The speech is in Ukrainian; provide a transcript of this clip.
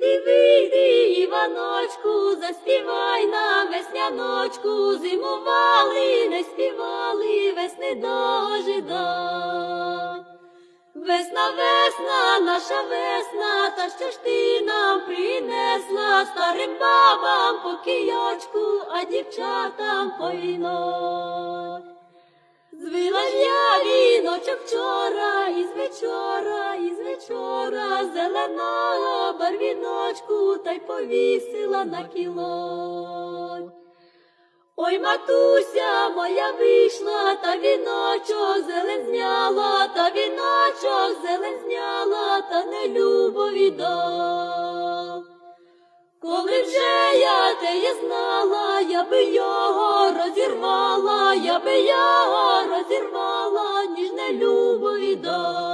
Вийди, вийди, Іваночку, заспівай нам весняночку, зимували, не співали, весни дожидай. Весна, весна, наша весна, та що ж ти нам принесла старим бабам по кийочку, а дівчатам по віно. Звила ж я віночок вчора, із вечора, зеленого барвіночку, та й повісила на кіло. Ой, матуся моя вийшла, та віночок зелен зняла, та віночок зелен зняла, та не любо віддав. Коли вже я теє знала, я би його розірвала, я би його розірвала, ніж не любо віддав.